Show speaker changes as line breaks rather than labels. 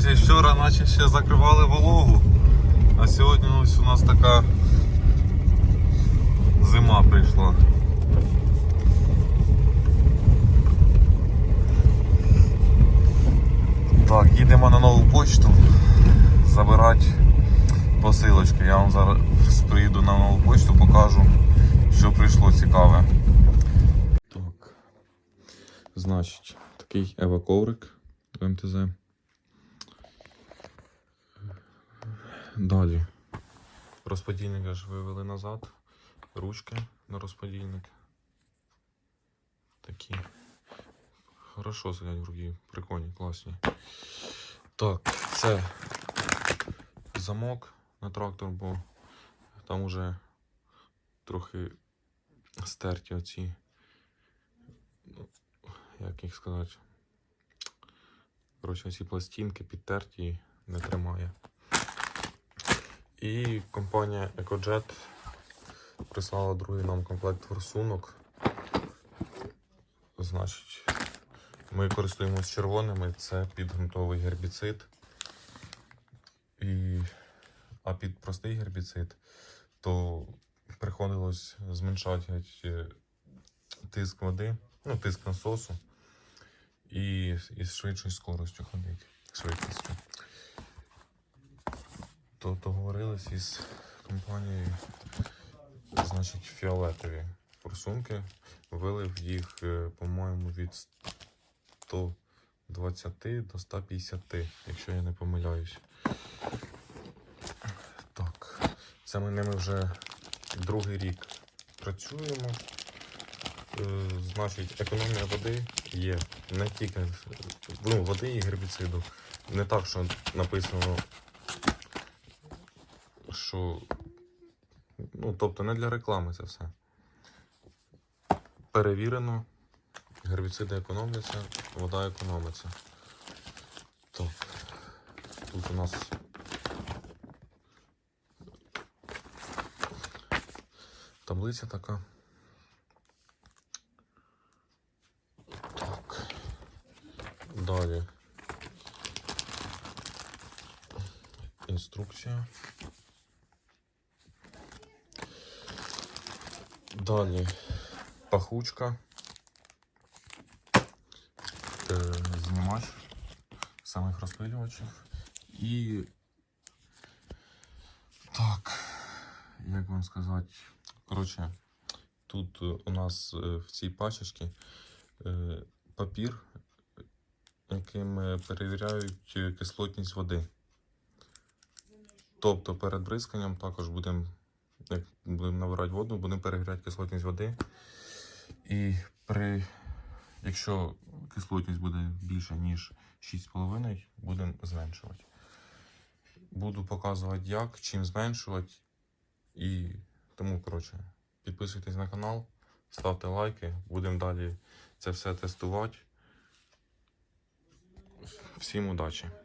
Значить, вчора наче ще закривали вологу, а сьогодні ось у нас така зима прийшла. Так, їдемо на нову почту забирати посилочки. Я вам зараз приїду на нову почту, покажу, що прийшло цікаве. Так. Значить, такий ева-коврик МТЗ. Далі. Розподільник аж вивели назад. Ручки на розподільник. Такі. Хорошо сидять в руки. Прикольні, класні. Так, це замок на трактор, бо там уже трохи стерті оці. ну, Як їх сказати? Коротше, ці пластинки підтерті не тримає. І компанія EcoJet прислала другий нам комплект форсунок. Значить, ми користуємося червоними, це під ґрунтовий гербіцид. І, а під простий гербіцид, то приходилось зменшати тиск води, ну, тиск насосу і із швидшою скоростю ходити. Швидкістю. То договорились із компанією, значить, фіолетові форсунки. Вилив їх, е, по-моєму, від 120 до 150, якщо я не помиляюсь. Так, це ми ними вже другий рік працюємо. Е, Значить, економія води є не тільки ну, води і гербіциду. Не так, що написано, що. Ну, тобто не для реклами це все. Перевірено, гербіциди економляться, вода економиться. Так, тут у нас таблиця така. Так. Далі. Інструкція. Далі пахучка. Знімач самих розпилювачів. І так, як вам сказати, коротше, тут у нас е, в цій пачечці е, папір, яким е, перевіряють кислотність води. Тобто перед бризканням також будемо, як будемо набирати воду, будемо перевіряти кислотність води. І при, якщо кислотність буде більше, ніж 6,5, будемо зменшувати. Буду показувати, як, чим зменшувати. І тому, коротше, підписуйтесь на канал, ставте лайки, будемо далі це все тестувати. Всім удачі!